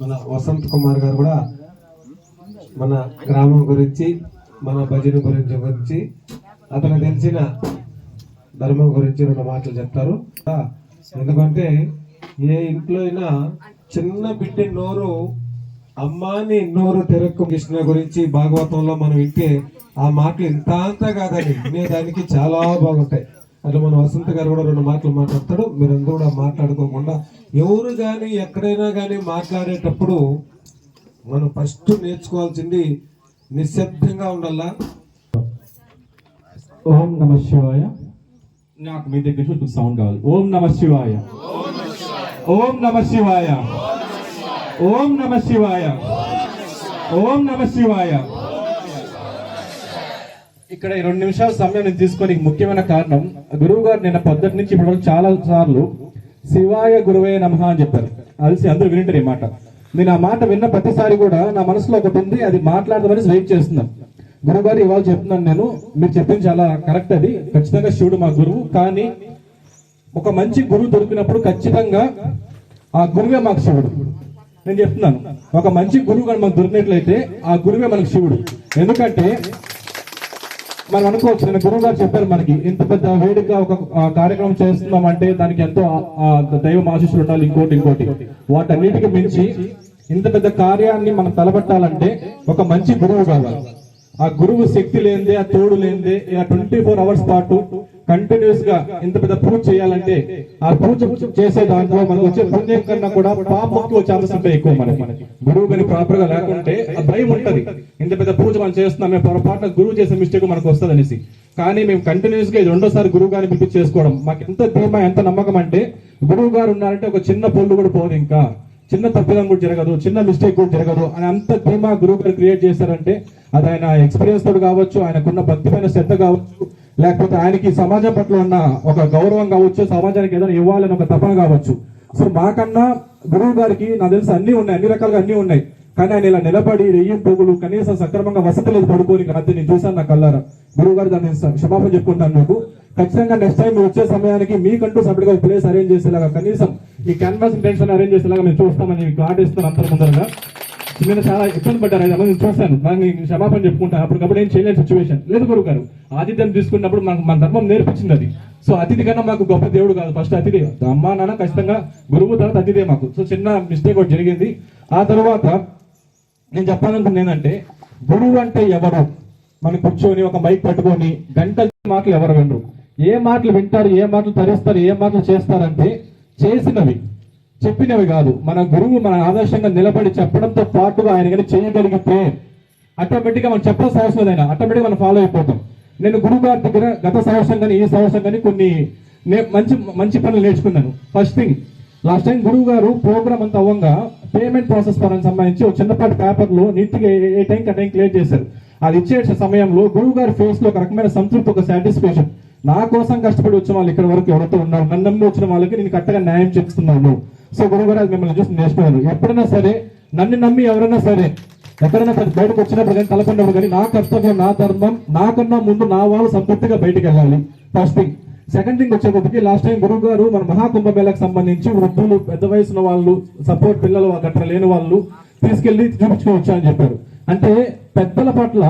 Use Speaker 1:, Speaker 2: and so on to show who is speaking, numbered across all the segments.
Speaker 1: మన వసంత్ కుమార్ గారు కూడా మన గ్రామం గురించి మన భజన గురించి గురించి అతను తెలిసిన ధర్మం గురించి రెండు మాటలు చెప్తారు. ఎందుకంటే ఏ ఇంట్లో అయినా చిన్న బిడ్డ నోరు అమ్మాని నోరు తెరక్కు కృష్ణ గురించి భాగవతంలో మనం వింటే ఆ మాటలు ఇంత అంతా కాదని వినేదానికి చాలా బాగుంటాయి. అట్లా మన వసంత గారు కూడా రెండు మాటలు మాట్లాడతాడు. మీరందరూ కూడా మాట్లాడుకోకుండా ఎవరు కానీ ఎక్కడైనా కానీ మాట్లాడేటప్పుడు మనం ఫస్ట్ నేర్చుకోవాల్సింది నిశ్శబ్దంగా ఉండాలా?
Speaker 2: ఓం నమ శివాయ. నాకు మీ దగ్గర నుంచి సౌండ్ కావాలి. ఓం నమ శివాయ. ఓం నమ శివాయ. ఓం నమ శివాయ. ఓం నమ శివాయ. ఇక్కడ ఈ రెండు నిమిషాల సమయం నేను తీసుకొని ముఖ్యమైన కారణం గురువు గారు నిన్న పొద్దుటి నుంచి ఇప్పటి వరకు చాలా సార్లు శివాయ గురువే నమః అని చెప్పారు. అలసి అందరూ వింటారు ఈ మాట. నేను ఆ మాట విన్న ప్రతిసారి కూడా నా మనసులో ఒకటి ఉంది అది మాట్లాడదామని వెయిట్ చేస్తున్నాను. గురువు గారు ఇవాళ చెప్తున్నాను నేను మీరు చెప్పింది చాలా కరెక్ట్ అది. ఖచ్చితంగా శివుడు మా గురువు కానీ ఒక మంచి గురువు దొరికినప్పుడు ఖచ్చితంగా ఆ గురువే మాకు శివుడు. నేను చెప్తున్నాను ఒక మంచి గురువు కానీ మనకు దొరికినట్లయితే ఆ గురువే మనకు శివుడు. ఎందుకంటే మనం అనుకోవచ్చు నేను గురువు గారు చెప్పారు మనకి ఇంత పెద్ద వేడుక ఒక కార్యక్రమం చేస్తున్నాం అంటే దానికి ఎంతో దైవ దైవం ఆశీస్సులు ఉండాలి ఇంకోటి ఇంకోటి. వాటన్నిటికి మించి ఇంత పెద్ద కార్యాన్ని మనం తలబట్టాలంటే ఒక మంచి గురువు కావాలి. ఆ గురువు శక్తి లేనిదే ఆ తోడు లేనిదే ఆ ట్వంటీ ఫోర్ అవర్స్ పాటు కంటిన్యూస్గా ఇంత పెద్ద పూజ చేయాలంటే ఆ పూజ చేసే దాంట్లో మనకు వచ్చే పుణ్యం కన్నా కూడా పాపంకి వచ్చే ఛాన్సెస్ ఉంటాయి ఎక్కువ మనకి. గురువు కానీ ప్రాపర్గా లేకుంటే ఆ భయం ఉంటది. ఇంత పెద్ద పూజ మనం చేస్తున్నాం పొరపాటున గురువు చేసే మిస్టేక్ మనకు వస్తుంది అనేసి కానీ మేము కంటిన్యూస్గా ఇది రెండోసారి గురువు గారిని పిలిపి చేసుకోవడం మాకు ఎంత ధీమా ఎంత నమ్మకం అంటే గురువు గారు ఉన్నారంటే ఒక చిన్న పొల్లు కూడా పోదు ఇంకా. చిన్న తప్పిదం కూడా జరగదు చిన్న మిస్టేక్ కూడా జరగదు అని అంత ధీమా గురువు గారు క్రియేట్ చేశారంటే అది ఆయన ఎక్స్పీరియన్స్ తోడు కావచ్చు ఆయనకున్న భక్తిపైన శ్రద్ధ కావచ్చు. లేకపోతే ఆయనకి సమాజం పట్ల ఉన్న ఒక గౌరవం కావచ్చు సమాజానికి ఏదైనా ఇవ్వాలని ఒక తపన కావచ్చు. సో మాకన్నా గురువు గారికి నాకు తెలిసి అన్ని ఉన్నాయి అన్ని రకాలుగా అన్ని ఉన్నాయి. కానీ ఆయన ఇలా నిలబడి రెయ్యం పోగులు కనీసం సక్రమంగా వసతి లేదు పడుకోని రాత్రి నేను చూశాను నా కల్లారా గురువు గారు దాన్ని క్షమాపణ చెప్పుకుంటాను మీకు. ఖచ్చితంగా నెక్స్ట్ టైం వచ్చే సమయానికి మీకంటూ సపరేట్గా ఒక ప్లేస్ అరేంజ్ చేసేలాగా కనీసం ఈ క్యాన్వాస్ ఇంటెన్షన్ అరేంజ్ చేసేలాగా మేము చూస్తామని మీకు ఆర్డర్ ఇస్తున్నాను అంతర్ ముందరగా నేను చాలా ఇబ్బంది పడ్డాను ఐదు నేను చూస్తాను. దాన్ని క్షమాపణ చెప్పుకుంటాను అప్పటికప్పుడు ఏం చేయలేని సిచ్యువేషన్ లేదు గురువు గారు ఆతిథ్యం తీసుకున్నప్పుడు మనకు మన ధర్మం నేర్పించింది అది. సో అతిథి కన్నా మాకు గొప్ప దేవుడు కాదు ఫస్ట్ అతిథి. అమ్మ నాన్న ఖచ్చితంగా గురువు తర్వాత అతిథే మాకు. సో చిన్న మిస్టేక్ ఒకటి జరిగింది. ఆ తర్వాత నేను చెప్పాలనుకుంది ఏంటంటే గురువు అంటే ఎవరు? మనం కూర్చొని ఒక మైక్ పట్టుకొని గంటల మాటలు ఎవరు వినరు. ఏ మాటలు వింటారు ఏ మాటలు తరిస్తారు ఏ మాటలు చేస్తారంటే చేసినవి. చెప్పినవి కాదు. మన గురువు మన ఆదర్శంగా నిలబడి చెప్పడంతో పాటుగా ఆయన కానీ చేయగలిగితే ఆటోమేటిక్గా మనం చెప్పాల్సిన అవసరం లేదు ఆటోమేటిక్గా మనం ఫాలో అయిపోతాం. నేను గురువు గారి దగ్గర గత సంవత్సరం కానీ ఈ సంవత్సరం కానీ కొన్ని మంచి మంచి పనులు నేర్చుకున్నాను. ఫస్ట్ థింగ్ లాస్ట్ టైం గురువు గారు ప్రోగ్రామ్ అంతా అవ్వంగా పేమెంట్ ప్రాసెస్ పరానికి సంబంధించి ఒక చిన్నపాటి పేపర్లో నీట్గా ఏ- టైంకి ఆ టైం క్లియర్ చేశారు. అది ఇచ్చే సమయంలో గురువు గారి ఫేస్లో ఒక రకమైన సంతృప్తి ఒక సాటిస్ఫాక్షన్ నా కోసం కష్టపడి వచ్చిన వాళ్ళు ఇక్కడ వరకు ఎవరితో ఉన్నారు నన్ను నమ్మి వచ్చిన వాళ్ళకి నేను కరెక్ట్గా న్యాయం చేస్తున్నాను సో గురువు గారు మిమ్మల్ని చూసి నేర్చుకున్నాను ఎప్పుడైనా సరే నన్ను నమ్మి ఎవరైనా సరే ఎక్కడైనా సరే బయటకు వచ్చినప్పుడు కానీ తలపడినప్పుడు కానీ నా కర్తవ్యం నా ధర్మం నాకన్నా ముందు నా వాళ్ళు సంపూర్తిగా బయటకు వెళ్ళాలి. ఫస్ట్ థింగ్ సెకండ్ థింగ్ వచ్చేటప్పటికి లాస్ట్ టైం గురువు గారు మన మహాకుంభ మేళకు సంబంధించి వృద్ధులు పెద్ద వయసున్న వాళ్ళు సపోర్ట్ పిల్లలు గట్రా లేని వాళ్ళు తీసుకెళ్ళి చూపించుకోవచ్చు అని చెప్పారు. అంటే పెద్దల పట్ల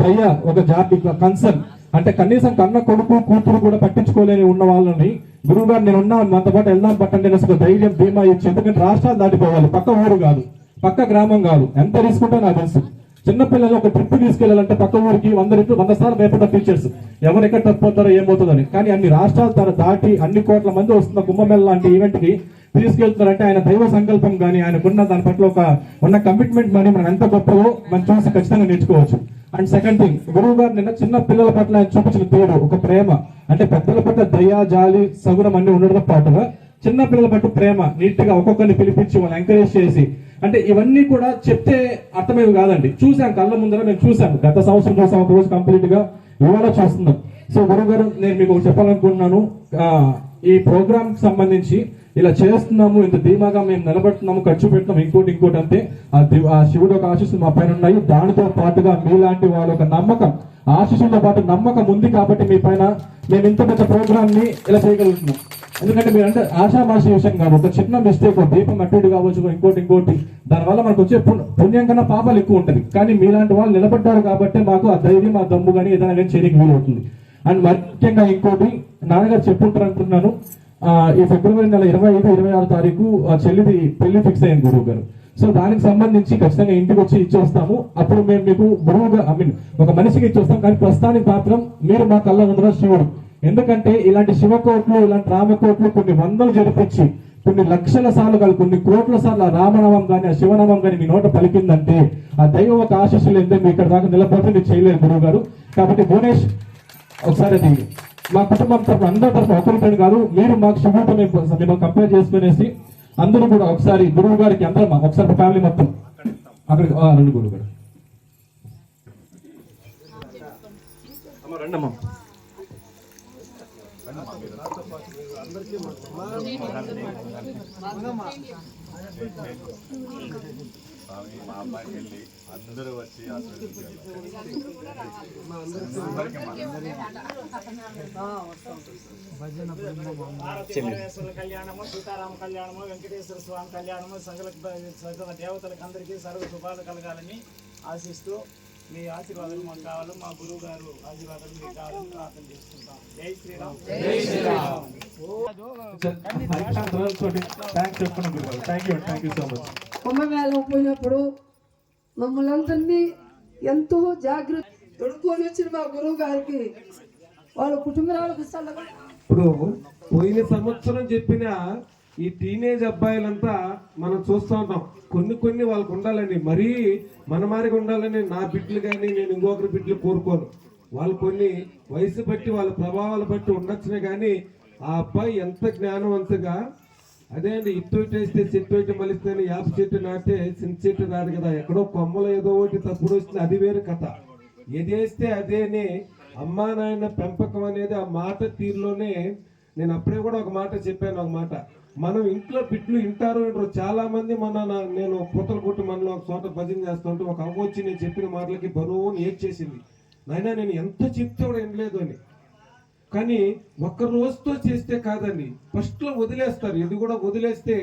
Speaker 2: దయ ఒక జాతి కన్సర్న్ అంటే కనీసం కన్న కొడుకు కూతురు కూడా పట్టించుకోలేని ఉన్న వాళ్ళని గురువు గారు నేను ఉన్నాను మనతో పాటు వెళ్దాం పట్టండి అనేసి ధైర్యం ధీమా ఇచ్చి ఎందుకంటే రాష్ట్రాలు దాటిపోవాలి. పక్క ఊరు కాదు పక్క గ్రామం కాదు. ఎంత రిస్క్ ఉంటే నాకు తెలుసు. చిన్నపిల్లలు ఒక ట్రిప్ తీసుకెళ్ళాలంటే పక్క ఊరికి వంద రెట్లు వంద సార్లు భయపడ్డ ఫీచర్స్ ఎవరు ఎక్కడ తప్పిపోతారో ఏమవుతుందని కానీ అన్ని రాష్ట్రాలు తన దాటి అన్ని కోట్ల మంది వస్తున్న కుంభమేళ లాంటి ఈవెంట్కి తీసుకెళ్తున్నారంటే ఆయన దైవ సంకల్పం కానీ ఆయనకున్న దాని పట్ల ఒక ఉన్న కమిట్మెంట్ కానీ మనం ఎంత గొప్పదో మనం చూసి ఖచ్చితంగా నేర్చుకోవచ్చు. అండ్ సెకండ్ థింగ్ గురువు గారు నిన్న చిన్న పిల్లల పట్ల ఆయన చూపించిన తోడు ఒక ప్రేమ. అంటే పెద్దల పట్ల దయ జాలి సగుణం అన్ని ఉండడంతో పాటుగా చిన్న పిల్లల ప్రేమ నీట్గా ఒక్కొక్కరిని పిలిపించి మనం ఎంకరేజ్ చేసి అంటే ఇవన్నీ కూడా చెప్తే అర్థమేవి కాదండి. చూసాం కళ్ళ ముందర మేము చూసాం గత సంవత్సరం చూసాం ఒక రోజు కంప్లీట్గా ఇవాళ చూస్తున్నాం. సో గురువు గారు నేను మీకు చెప్పాలనుకుంటున్నాను. ఈ ప్రోగ్రామ్కి సంబంధించి ఇలా చేస్తున్నాము ఇంత ధీమాగా మేము నిలబడుతున్నాము ఖర్చు పెడుతున్నాం ఇంకోటి ఇంకోటి అంటే ఆ శివుడు ఒక ఆశీస్సులు మా పైన ఉన్నాయి. దానితో పాటుగా మీలాంటి వాళ్ళ ఒక నమ్మకం ఆశీస్సులతో పాటు నమ్మకం ఉంది కాబట్టి మీ పైన మేము ఇంత పెద్ద ప్రోగ్రామ్ని ఇలా చేయగలుగుతున్నాం. ఎందుకంటే మీరు అంటే ఆషామాషి విషయం కాదు ఒక చిన్న మిస్టేక్ దీపం అట్టుడు కావచ్చు ఇంకోటి ఇంకోటి దానివల్ల మనకు వచ్చే పుణ్యం కన్నా పాపాలు ఎక్కువ ఉంటుంది. కానీ మీలాంటి వాళ్ళు నిలబడ్డారు కాబట్టి మాకు ఆ ధైర్యం ఆ దమ్ము కానీ ఏదైనా కానీ చేయడానికి వీలవుతుంది. అండ్ మరి ముఖ్యంగా ఇంకోటి నాన్నగారు చెప్పుంటారు అనుకుంటున్నాను ఈ ఫిబ్రవరి నెల ఇరవై ఐదు ఇరవై ఆరు తారీఖు ఆ చెల్లిది పెళ్ళి ఫిక్స్ అయింది గురువు గారు. సో దానికి సంబంధించి ఖచ్చితంగా ఇంటికి వచ్చి ఇచ్చేస్తాము. అప్పుడు మేము మీకు గురువుగా ఐ మీన్ ఒక మనిషికి ఇచ్చేస్తాం. కానీ ప్రస్తుతానికి మాత్రం మీరు మా కళ్ళ ఉండడం శివుడు. ఎందుకంటే ఇలాంటి శివకోట్లు ఇలాంటి రామకోట్లు కొన్ని వందలు జరిపించి కొన్ని లక్షల సార్లు కాదు కొన్ని కోట్ల సార్లు ఆ రామనామం కానీ ఆ శివనామం కానీ మీ నోట పలికిందంటే ఆ దైవం ఒక ఆశీస్సులు ఏంటంటే మీ ఇక్కడ దాకా నిలబడితే మీరు చేయలేరు గురువు గారు. కాబట్టి భువనేష్ ఒకసారి అది మా కుటుంబం తరఫున అందరి తరఫున ఒకరితో కాదు మీరు మాకు శుభ్రత మిమ్మల్ని కంపేర్ చేసుకునేసి అందరూ కూడా ఒకసారి గురువు గారికి అందరం ఒకసారి ఫ్యామిలీ మొత్తం అక్కడికి రండి గురువు గారు. అమ్మ,
Speaker 3: మా అమ్మాయికి వెళ్ళి అందరూ వచ్చి
Speaker 4: కళ్యాణము సీతారామ కళ్యాణము వెంకటేశ్వర స్వామి కళ్యాణము సకల సకల దేవతలకు అందరికీ సర్వ శుభాలు కలగాలని ఆశిస్తూ మీ ఆశీర్వాదాలు మాకు కావాలి మా గురువు గారు ఆశీర్వాదాలు మీకు కావాలని ప్రార్థన చేసుకుంటాం. జై శ్రీరామ్. జై శ్రీరామ్.
Speaker 5: కుంభమేళం పోయినప్పుడు మమ్మల్ని అందరినీ ఎంతో జాగ్రత్త తొడుక్కొని వచ్చిన మా గురువు గారికి వాళ్ళ కుటుంబాలకు
Speaker 1: ఇప్పుడు పోయిన సంవత్సరం చెప్పిన ఈ టీనేజ్ అబ్బాయిలంతా మనం చూస్తూ ఉంటాం. కొన్ని కొన్ని వాళ్ళకు ఉండాలండి. మరీ మనమారిగా ఉండాలని నా బిడ్డలు కానీ నేను ఇంకొకరి బిడ్డలు కోరుకోను. వాళ్ళు కొన్ని వయసు బట్టి వాళ్ళ ప్రభావాలు బట్టి ఉండొచ్చునే కానీ ఆ అబ్బాయి ఎంత జ్ఞానవంతుగా అదే అండి ఇటు వేస్తే చెట్టు ఇటు మలిస్తే యాప చెట్టు నాటితే చిన్న చెట్టు రాదు కదా ఎక్కడో కొమ్మలు ఏదో ఒకటి తప్పుడు వస్తుంది అది వేరు కథ. ఏది వేస్తే అదేనే అమ్మా నాయన పెంపకం అనేది ఆ మాట తీరులోనే నేను అప్పుడే కూడా ఒక మాట చెప్పాను ఒక మాట. మనం ఇంట్లో పిట్లు వింటారు వింటారు చాలా మంది మన నేను పూతల కొట్టు మనలో ఒక చోట భజన చేస్తుంటే ఒక అవ్వ వచ్చి నేను చెప్పిన మాటలకి బరువు ఏడ్చేసింది. నాయన నేను ఎంత చెప్తే కూడా వినలేదు అని. కానీ ఒక్క రోజుతో చేస్తే కాదండి. ఫస్ట్లో వదిలేస్తారు. ఇది కూడా వదిలేస్తే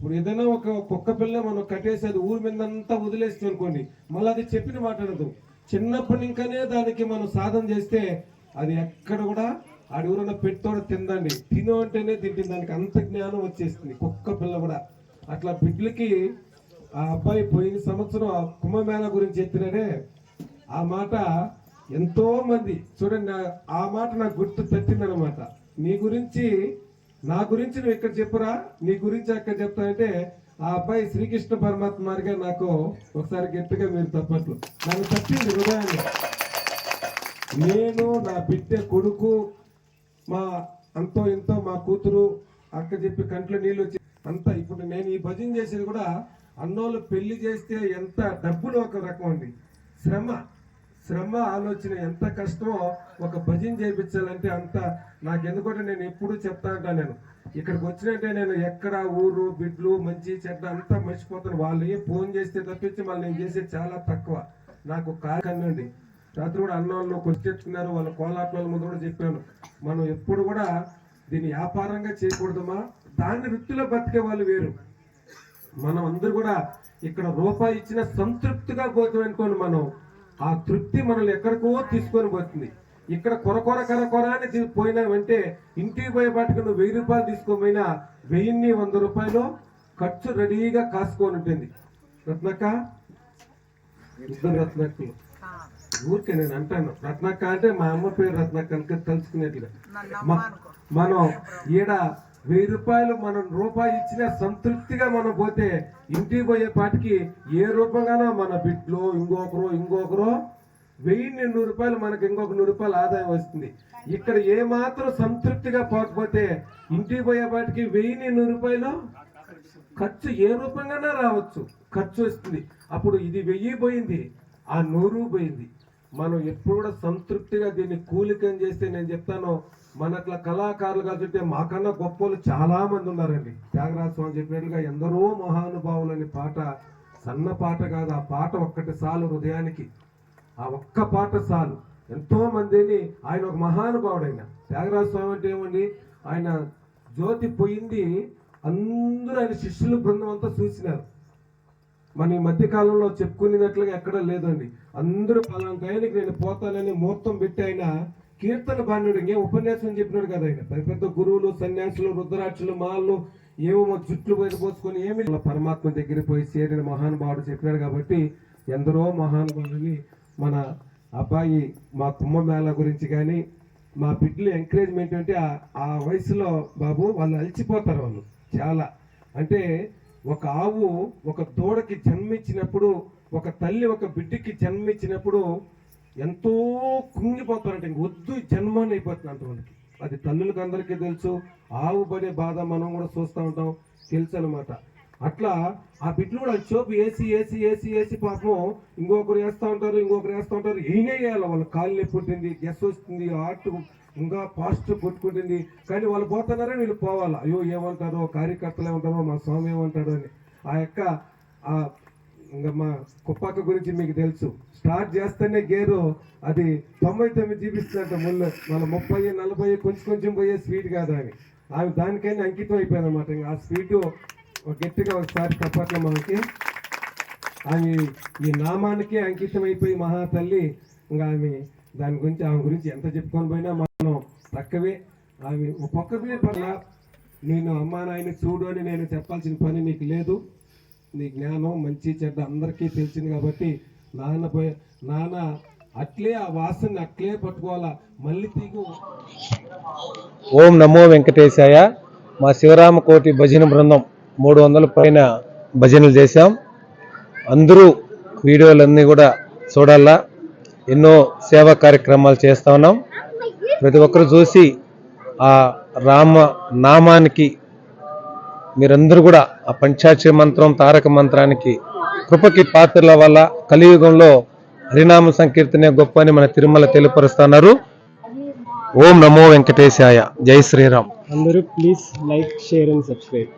Speaker 1: ఇప్పుడు ఏదైనా ఒక కుక్క పిల్ల మనం కట్టేసి అది ఊరి మీద అంతా వదిలేస్తే అనుకోండి మళ్ళీ అది చెప్పిన మాట అనదు. చిన్నప్పటి ఇంకానే దానికి మనం సాధన చేస్తే అది ఎక్కడ కూడా ఆడి ఊరన్న పెట్టోడ తిందండి. తిను అంటేనే తింటుంది. దానికి అంత జ్ఞానం వచ్చేస్తుంది. కుక్క పిల్ల కూడా. అట్లా బిడ్డలకి ఆ అబ్బాయి పోయిన సంవత్సరం ఆ కుంభమేళ గురించి చెప్పిననే ఆ మాట ఎంతో మంది చూడండి నా- ఆ మాట నాకు గుర్తు తట్టిందనమాట నీ గురించి నా గురించి నువ్వు ఇక్కడ చెప్పురా? నీ గురించి అక్కడ చెప్తానంటే ఆ అబ్బాయి శ్రీకృష్ణ పరమాత్మ మారిగా నాకు ఒకసారి గట్టిగా మీరు తప్పట్లు. నాకు తప్పింది హృదయాన్ని నేను నా బిడ్డ కొడుకు మా అంతో ఎంతో మా కూతురు అక్క చెప్పి కంట్లో నీళ్ళు వచ్చి అంత ఇప్పుడు నేను ఈ భజన చేసేది కూడా అన్నోళ్ళు పెళ్ళి చేస్తే ఎంత డబ్బులు ఒక రకం అండి. శ్రమ. శ్రమ ఆలోచన ఎంత కష్టమో ఒక భజన చేయించాలంటే అంత నాకు ఎందుకంటే నేను ఎప్పుడు చెప్తా ఉంటాను నేను. ఇక్కడికి వచ్చినట్టే నేను ఎక్కడ ఊరు బిడ్లు మంచి చెడ్డ అంతా మర్చిపోతాను. వాళ్ళు ఏ ఫోన్ చేస్తే తప్పించి మళ్ళీ నేను చేసేది చాలా తక్కువ. నాకు కాకండి రాత్రి కూడా అన్నోళ్ళు కొచ్చెట్టుకున్నారు వాళ్ళ కోలాట్ల ముందు కూడా చెప్పాను. మనం ఎప్పుడు కూడా దీన్ని వ్యాపారంగా చేయకూడదమ్మా. దాన్ని వృత్తిలో బతికే వాళ్ళు వేరు. మనం అందరూ కూడా ఇక్కడ రూపాయి ఇచ్చిన సంతృప్తిగా పోతాం అనుకోండి మనం. ఆ తృప్తి మనల్ని ఎక్కడికో తీసుకొని పోతుంది. ఇక్కడ కొరకొర కరకొర అని పోయినామంటే ఇంటికి పోయే పాటికి నువ్వు వెయ్యి రూపాయలు తీసుకోపోయినా వెయ్యిన్ని వంద రూపాయలు ఖర్చు రెడీగా కాసుకొని ఉంటుంది. రత్నక్క ఇద్దరు రత్నక్కలు ఊరికే నేను అంటాను. రత్నక్క అంటే మా అమ్మ పేరు రత్నక్క కనుక తెలుసుకునేట్లుగా మ- మనం ఈడ వెయ్యి రూపాయలు మనం రూపాయి ఇచ్చిన సంతృప్తిగా మనం పోతే ఇంటికి పోయే పాటికి ఏ రూపంగానో మన బిడ్డలో ఇంకొకరు ఇంకొకరు వెయ్యి నూరు రూపాయలు మనకి ఇంకొక నూరు రూపాయలు ఆదాయం వస్తుంది. ఇక్కడ ఏ మాత్రం సంతృప్తిగా పోకపోతే ఇంటికి పోయే పాటికి వెయ్యి నూరు రూపాయలు ఖర్చు ఏ రూపంగానే రావచ్చు. ఖర్చు వస్తుంది. అప్పుడు ఇది వెయ్యి పోయింది. ఆ నూరు పోయింది. మనం ఎప్పుడు కూడా సంతృప్తిగా దీన్ని కూలికం చేస్తే నేను చెప్తాను మన అట్లా కళాకారులుగా చుట్టే మాకన్నా గొప్పలు చాలామంది చాలా మంది ఉన్నారండి. త్యాగరాజ స్వామి చెప్పినట్లుగా ఎందరో మహానుభావులని పాట సన్న పాట కాదు ఆ పాట ఒక్కటి చాలు హృదయానికి. ఆ ఒక్క పాట చాలు. ఎంతో మందిని ఆయన ఒక మహానుభావుడైన. త్యాగరాజ స్వామి అంటే ఏమండి? ఆయన జ్యోతి పోయింది అందరూ ఆయన శిష్యుల బృందం అంతా చూసినారు. మన ఈ మధ్యకాలంలో చెప్పుకునేటట్లుగా ఎక్కడ లేదండి. అందరూ పలానా టైంకి నేను పోతానని ముహూర్తం పెట్టి ఆయన కీర్తన బాణ్యుడు ఇంకేం ఉపన్యాసం చెప్పినాడు కదా ఆయన. పెద్ద పెద్ద గురువులు సన్యాసులు రుద్రాక్షులు మాళ్ళు ఏమో జుట్లు బయట పోసుకొని ఏమి ఇలా పరమాత్మ దగ్గర పోయి చేరిన మహానుభావుడు చెప్పినాడు కాబట్టి ఎందరో మహానుభావుని మన అబ్బాయి మా కుంభమేళ గురించి కానీ మా బిడ్డలు ఎంకరేజ్మెంట్ అంటే ఆ- ఆ వయసులో బాబు వాళ్ళు అలసిపోతారు వాళ్ళు చాలా. అంటే ఒక ఆవు ఒక దూడకి జన్మించినప్పుడు ఒక తల్లి ఒక బిడ్డకి జన్మించినప్పుడు ఎంతో కుంగిపోతారంట. ఇంక వద్దు జన్మ అని అయిపోతుంది అంత అది తల్లులకు అందరికీ తెలుసు. ఆవు పడే బాధ మనం కూడా చూస్తూ ఉంటాం. తెలుసు అనమాట అట్లా ఆ బిడ్డలు కూడా చోపు వేసి వేసి వేసి వేసి పాపం ఇంకొకరు వేస్తూ ఉంటారు ఇంకొకరు వేస్తూ ఉంటారు. ఈయనే వేయాలి. వాళ్ళ కాళ్ళు నొప్పి ఉంటుంది వస్తుంది హార్ట్ ఇంకా ఫాస్ట్ కొట్టుకుంటుంది. కానీ వాళ్ళు పోతున్నారని వీళ్ళు పోవాలి? అయ్యో ఏమంటారో కార్యకర్తలు ఏమంటారో మా స్వామి ఏమంటారో అని. ఆ యొక్క ఇంకా మా కుప్పాక గురించి మీకు తెలుసు. స్టార్ట్ చేస్తేనే గేరు అది తొంభై తొమ్మిది చూపిస్తుందంట ముళ్ళు మన ముప్పై నలభై కొంచెం కొంచెం పోయే స్వీట్ కాదు అని ఆమె దానికైనా అంకితం అయిపోయింది అనమాట ఇంకా ఆ స్వీట్ గట్టిగా ఒకసారి తప్పట్ల మనకి. ఆమె ఈ నామానికి అంకితం అయిపోయి మహాతల్లి. ఇంకా ఆమె దాని గురించి ఆమె గురించి ఎంత చెప్పుకొని పోయినా మనం తక్కువే ఆమె ఒక్కొక్కరినే పట్ల నేను అమ్మా నాయన చూడు అని నేను చెప్పాల్సిన పని నీకు లేదు. నీ జ్ఞానం మంచి చెడ్డ అందరికీ తెలిసింది కాబట్టి నాన్న పోయి నాన్న అట్లే ఆ వాసన అట్లే పట్టుకోవాలా. మళ్ళీ తీగు
Speaker 6: ఓం నమో వెంకటేశాయ. మా శివరామకోటి భజన బృందం మూడు వందల పైన భజనలు చేశాం. అందరూ వీడియోలన్నీ కూడా చూడాలా. ఎన్నో సేవా కార్యక్రమాలు చేస్తా ఉన్నాం. ప్రతి ఒక్కరు చూసి ఆ రామ నామానికి మీరందరూ కూడా ఆ పంచాక్షరి మంత్రం తారక మంత్రానికి కృపకి పాత్రల వల్ల కలియుగంలో హరినామ సంకీర్తనే గొప్ప అని మన తిరుమల తెలియపరుస్తున్నారు. ఓం నమో వెంకటేశాయ. జై శ్రీరామ్.
Speaker 7: అందరూ please like share and subscribe.